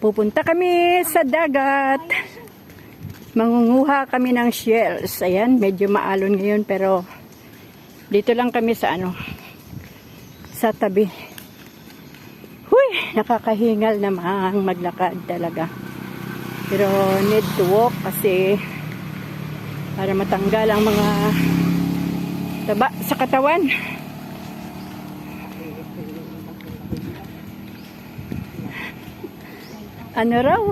Pupunta kami sa dagat. Mangunguha kami ng shells. Ayan, medyo maalon ngayon pero dito lang kami sa ano, sa tabi. Huy, nakakahingal namang maglakad talaga. Pero need to walk kasi para matanggal ang mga taba sa katawan. Ano raw?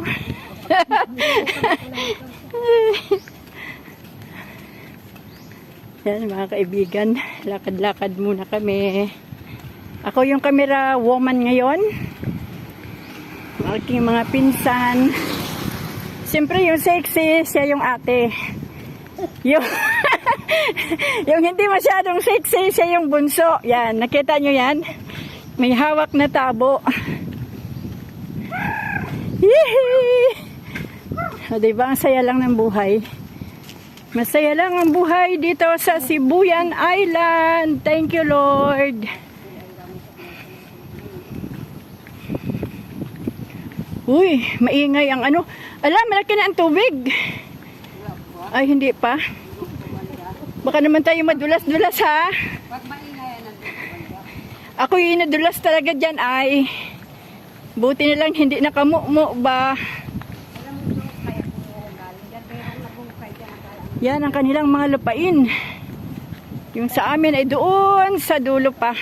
Yan mga kaibigan, lakad-lakad muna kami. Ako yung camera woman ngayon. Aking mga pinsan. Siyempre yung sexy, siya yung ate. Yung, yung hindi masyadong sexy, siya yung bunso. Yan, nakita nyo yan? May hawak na tabo. Yehey! O, diba? Ang saya lang ng buhay. Masaya lang ang buhay dito sa Sibuyan Island. Thank you, Lord. Uy, maingay ang ano. Alam, malaki na ang tubig. Ay, hindi pa. Baka naman tayo madulas-dulas, ha? Ako yung nadulas talaga dyan ay buti na lang hindi nakamumo ba. Yan ang kanilang mga lupain. Yung sa amin ay doon sa dulo pa.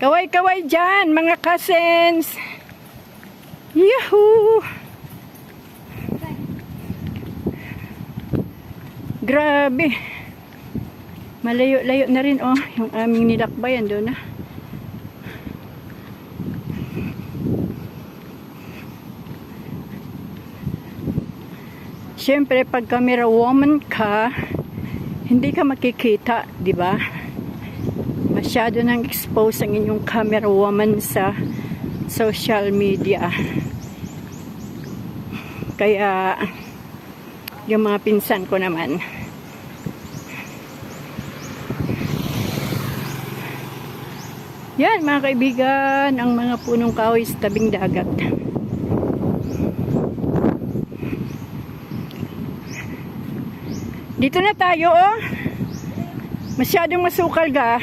Kaway-kaway dyan, mga cousins. Yahoo! Grabe. Malayo-layo na rin, oh. Yung aming nilakbayan doon, ah. Siyempre, pag camera woman ka, hindi ka makikita, di ba? Masyado nang expose ang inyong camera woman sa social media. Kaya, yung mga pinsan ko naman, yan mga kaibigan, ang mga punong kahoy sa tabing dagat. Dito na tayo, oh. Masyadong masukal ka.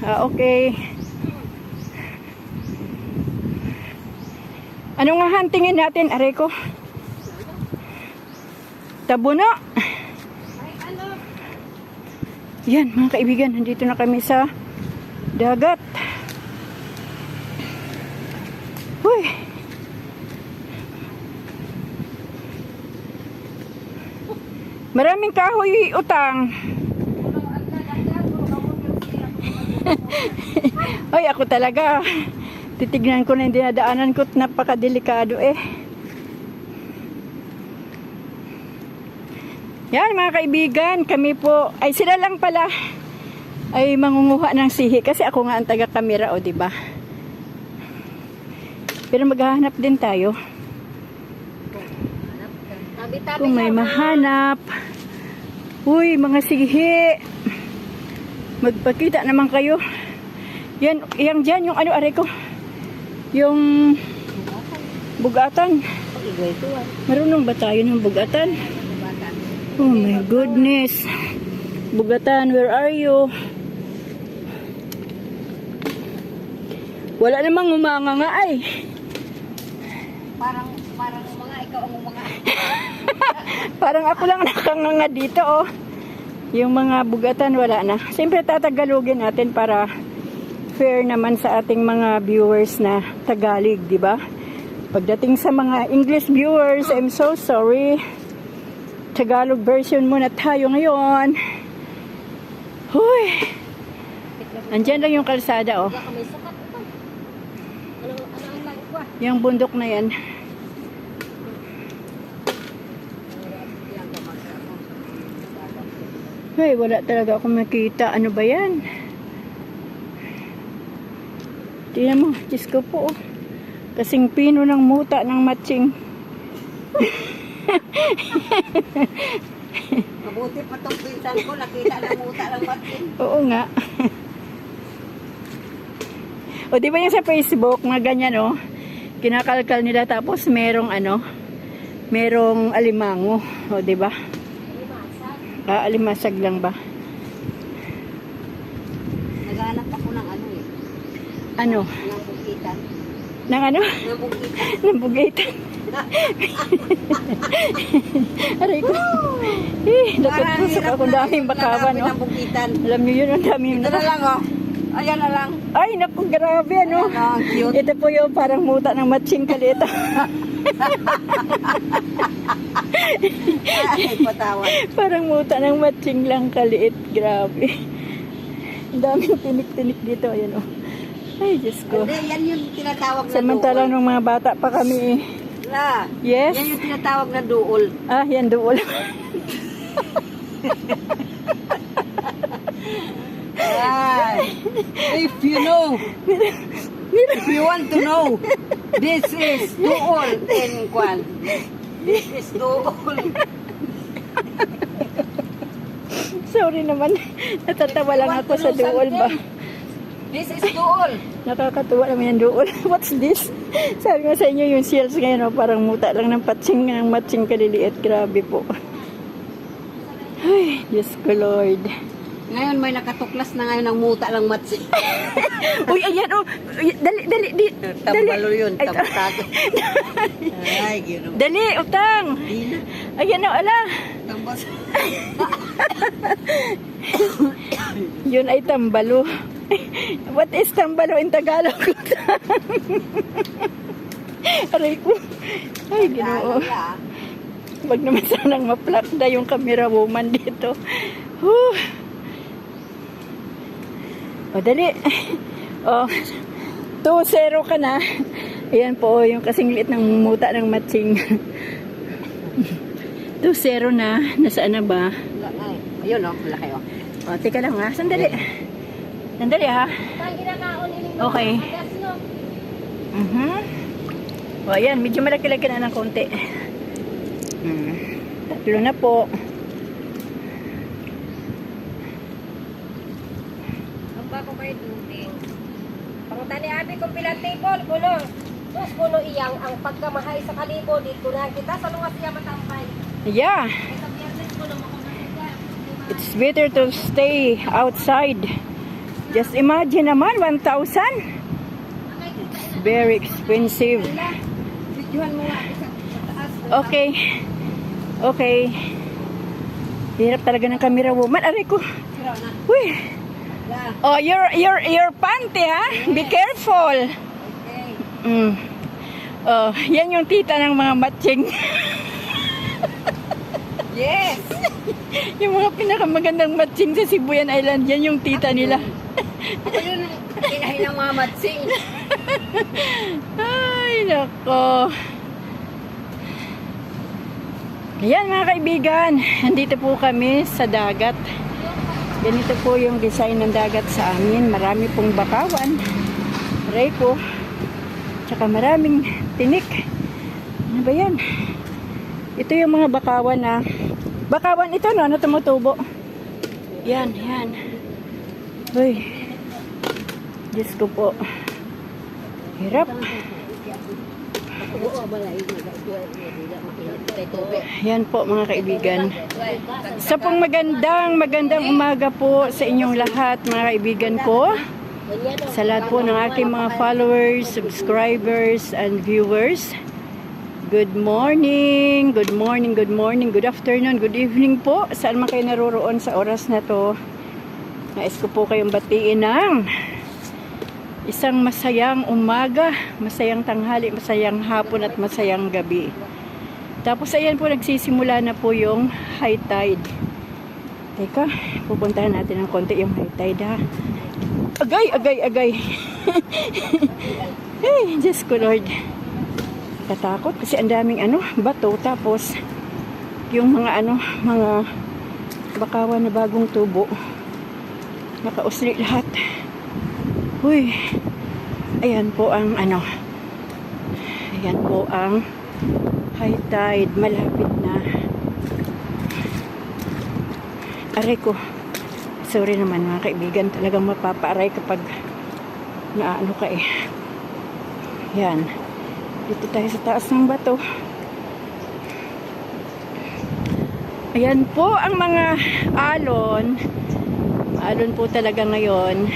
Ah, okay. Ano nga huntingin natin, Areko? Tabuno. Yan, mga kaibigan, nandito na kami sa dagat. Huy. Maraming kahoy utang. Ay, ako talaga. Titignan ko na yung dinadaanan ko napakadelikado eh. Yan mga kaibigan, kami po, ay sila lang pala ay mangunguha ng sihi kasi ako nga ang taga-kamera o di ba? Pero maghahanap din tayo. Kung may mahanap. Uy, mga sihi. Magpakita naman kayo. Yan, yang dyan, yung ano, are ko. Yung bugatan. Marunong ba tayo ng bugatan? Oh my goodness. Bugatan, where are you? Wala namang umanga nga ay. Parang, parang mga ikaw ang mga. Parang ako lang nakanganga dito, oh. Yung mga bugatan, wala na. Siyempre, tatagalogin natin para fair naman sa ating mga viewers na Tagalog, di ba? Pagdating sa mga English viewers, I'm so sorry. Tagalog version muna tayo ngayon. Huy! Andyan lang yung kalsada, oh. Yung bundok na yan. Ay, wala talaga akong makita. Ano ba yan? Tingnan mo, Diyos ko po. oh. Kasing pino ng muta ng matching. Mabuti pa itong pinsan ko, nakita ng muta ng matin. Oo nga. O di ba yung sa Facebook, mga ganyan oh. Kinakalkal nila tapos merong ano, merong alimango. O di ba? Ah, alimasag lang ba? Naghanap ako ng ano eh. Ano? Ng bukitan. Nang ano? Ng bukitan. Ng bugaitan. Aray ko. Eh, nakutusok ako daming bakawan, no? ng bukitan. Alam niyo yun, ang daming Ito na lang oh. Ayan na lang. Ay, naku, grabe, ano? Ayan, oh, cute. Ito po yung parang muta ng matching kalito. Ay, patawad. parang muta ng matching lang kaliit. Grabe. Ang daming tinik-tinik dito. Ayan, oh. Ay, Diyos ko. Hindi, yan yung tinatawag na Samantala duol. nung mga bata pa kami, eh. La, Yes? yan yung tinatawag na duol. Ah, yan doon. Ay, if you know, if you want to know, this is duol in Kwan. This is duol. Sorry naman. Natatawa lang ako sa dool ba. This is duol. Nakakatuwa naman yung dool. What's this? Sabi nga sa inyo yung sales ngayon, oh, parang muta lang ng patching ng matching kaliliit. Grabe po. Ay, Diyos ko Lord. Ngayon may nakatuklas na ngayon ng muta lang matsi. Uy, ayan oh. Uy, Dali, dali, di. Tambalo yun, Ay, tambutado. Ay, gino. Dali, utang. Ayan oh, ala. Tambas. Yun ay tambalo. What is tambalo in Tagalog? Aray ko. Ay, ginoo. Ay, Wag naman sanang maplakda yung camera woman dito. Whew. O, dali. O, 2-0 ka na. Ayan po, yung kasing liit ng muta ng matching. 2-0 na. Nasaan na ba? Ay, ayun oh, laki oh. O, teka lang ha. Sandali. Sandali ha. Okay. Mhm. O, ayan. Medyo malaki-laki na ng konti. Hmm. Tatlo na po. Ang bako kayo dubing. Pangutani abi kung pilang table, kuno. Sus, kuno iyang ang pagkamahay sa kalibo, dito na kita sa lungas siya matampay. Yeah. It's better to stay outside. Just imagine naman, 1,000. It's very expensive. Okay. Okay. Hirap talaga ng camera woman. Aray ko. Uy. Oh, your your your panty ha. Be careful. Okay. Mm. Oh, yan yung tita ng mga matching. Yes. yung mga pinakamagandang matching sa Sibuyan Island, yan yung tita nila. Ako yun kinahin ng mga matsing. Ay, nako. Ayan mga kaibigan, nandito po kami sa dagat. Ganito po yung design ng dagat sa amin. Marami pong bakawan. Po. Tsaka maraming tinik. Ano ba yan? Ito yung mga bakawan na bakawan ito no, na tumutubo. Yan, yan. Uy. Diyos ko po. Hirap. Yan po mga kaibigan. Sa pong magandang, magandang umaga po sa inyong lahat mga kaibigan ko. Sa lahat po ng aking mga followers, subscribers, and viewers. Good morning, good morning, good morning, good afternoon, good evening po. Saan man kayo naroroon sa oras na to. Nais ko po kayong batiin ng isang masayang umaga, masayang tanghali, masayang hapon at masayang gabi. Tapos ayan po nagsisimula na po yung high tide. Teka, pupuntahan natin ng konti yung high tide ha. Agay, agay, agay. hey, Diyos ko Lord. Katakot kasi ang daming ano, bato tapos yung mga ano, mga bakawan na bagong tubo. Nakausli lahat. Uy. Ayan po ang ano. Ayan po ang high tide. Malapit na. Aray ko. Sorry naman mga kaibigan. Talagang mapapaaray kapag na ano ka eh. Yan. Dito tayo sa taas ng bato. Ayan po ang mga alon. Alon po talaga ngayon.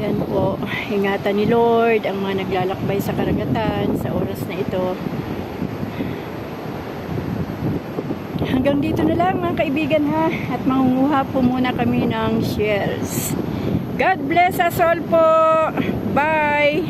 Yan po. Ingatan ni Lord ang mga naglalakbay sa karagatan sa oras na ito. Hanggang dito na lang mga kaibigan ha. At mangunguha po muna kami ng shells. God bless us all po. Bye.